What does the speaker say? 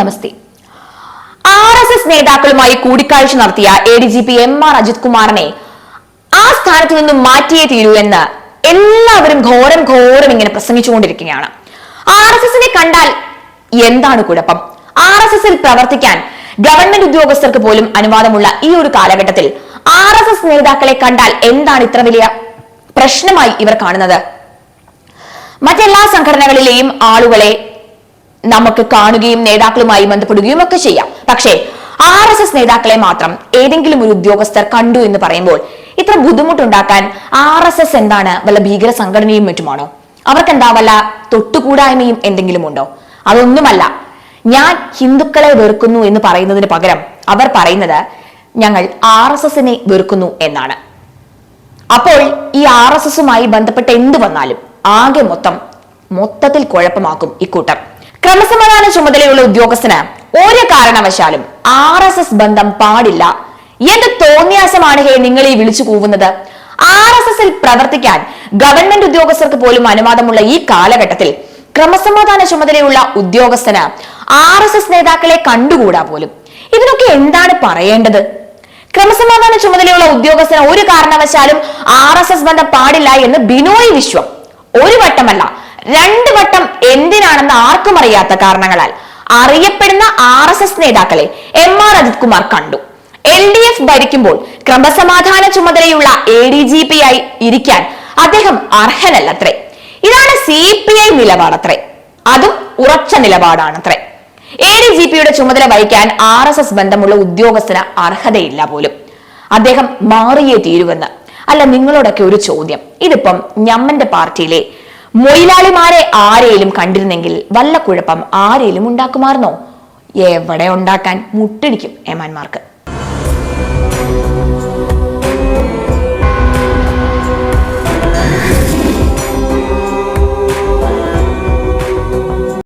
നമസ്തേ. R S S നേതാക്കളുമായി കൂടിക്കാഴ്ച നടത്തിയ A D G P M R Ajith കുമാറിനെ ആ സ്ഥാനത്ത് നിന്നും മാറ്റിയേ തീരൂ എന്ന് എല്ലാവരും ഘോരം ഘോരം ഇങ്ങനെ പ്രസംഗിച്ചുകൊണ്ടിരിക്കുകയാണ്. ആർ എസ് എസിനെ കണ്ടാൽ എന്താണ് കുഴപ്പം? ആർ എസ് എസിൽ പ്രവർത്തിക്കാൻ ഗവൺമെന്റ് ഉദ്യോഗസ്ഥർക്ക് പോലും അനുവാദമുള്ള ഈ ഒരു കാലഘട്ടത്തിൽ ആർ എസ് എസ് നേതാക്കളെ കണ്ടാൽ എന്താണ് ഇത്ര വലിയ പ്രശ്നമായി ഇവർ കാണുന്നത്? മറ്റെല്ലാ സംഘടനകളിലെയും ആളുകളെ നമുക്ക് കാണുകയും നേതാക്കളുമായി ബന്ധപ്പെടുകയും ഒക്കെ ചെയ്യാം. പക്ഷേ ആർ എസ് എസ് നേതാക്കളെ മാത്രം ഏതെങ്കിലും ഒരു ഉദ്യോഗസ്ഥർ കണ്ടു എന്ന് പറയുമ്പോൾ ഇത്ര ബുദ്ധിമുട്ടുണ്ടാക്കാൻ ആർ എസ് എസ് എന്താണ് വല്ല ഭീകര സംഘടനയും മറ്റുമാണോ? അവർക്ക് എന്താ വല്ല തൊട്ടുകൂടായ്മയും എന്തെങ്കിലും ഉണ്ടോ? അതൊന്നുമല്ല. ഞാൻ ഹിന്ദുക്കളെ വെറുക്കുന്നു എന്ന് പറയുന്നതിന് പകരം അവർ പറയുന്നത് ഞങ്ങൾ ആർ എസ് എസിനെ വെറുക്കുന്നു എന്നാണ്. അപ്പോൾ ഈ ആർ എസ് എസുമായി ബന്ധപ്പെട്ട് എന്ത് വന്നാലും ആകെ മൊത്തം മൊത്തത്തിൽ കുഴപ്പമാക്കും ഇക്കൂട്ടർ ക്രമസമാധാന ചുമതലയുള്ള ഉദ്യോഗസ്ഥന് ഒരു കാരണവശാലും ആർ എസ് എസ് ബന്ധം പാടില്ല. എന്ത് തോന്നിയാസമാണ് ഹേ നിങ്ങൾ ഈ വിളിച്ചു കൂവുന്നത്? ആർ എസ് എസിൽ പ്രവർത്തിക്കാൻ ഗവൺമെന്റ് ഉദ്യോഗസ്ഥർക്ക് പോലും അനുവാദമുള്ള ഈ കാലഘട്ടത്തിൽ ക്രമസമാധാന ചുമതലയുള്ള ഉദ്യോഗസ്ഥന് ആർ എസ് എസ് നേതാക്കളെ കണ്ടുകൂടാ പോലും. ഇതിനൊക്കെ എന്താണ് പറയേണ്ടത്? ക്രമസമാധാന ചുമതലയുള്ള ഉദ്യോഗസ്ഥന് ഒരു കാരണവശാലും ആർ എസ് എസ് ബന്ധം പാടില്ല എന്ന് ബിനോയ് വിശ്വം ഒരു വട്ടമല്ല രണ്ട് വട്ടം എന്തിനാണെന്ന് ആർക്കും അറിയാത്ത കാരണങ്ങളാൽ അറിയപ്പെടുന്ന ആർ എസ് എസ് നേതാക്കളെ എം ആർ അജിത് കുമാർ കണ്ടു. എൽ ഡി എഫ് ഭരിക്കുമ്പോൾ ക്രമസമാധാന ചുമതലയുള്ള എ ഡി ജി പി ആയി ഇരിക്കാൻ അദ്ദേഹം അർഹനല്ലത്രേ. ഇതാണ് സി പി ഐ നിലപാടത്രേ. അതും ഉറച്ച നിലപാടാണത്രേ. എ ഡി ജി പിയുടെ ചുമതല വഹിക്കാൻ ആർ എസ് എസ് ബന്ധമുള്ള ഉദ്യോഗസ്ഥന് അർഹതയില്ല പോലും. അദ്ദേഹം മാറിയേ തീരുവെന്ന്. അല്ല നിങ്ങളോടൊക്കെ ഒരു ചോദ്യം. ഇതിപ്പം ഞമ്മന്റെ പാർട്ടിയിലെ മൊയിലാളിമാരെ ആരെയും കണ്ടിരുന്നെങ്കിൽ വല്ല കുഴപ്പം ആരെയും ഉണ്ടാക്കുമായിരുന്നോ? എവിടെ ഉണ്ടാക്കാൻ മുട്ടിടിക്കും ഏമാന്മാർക്ക്.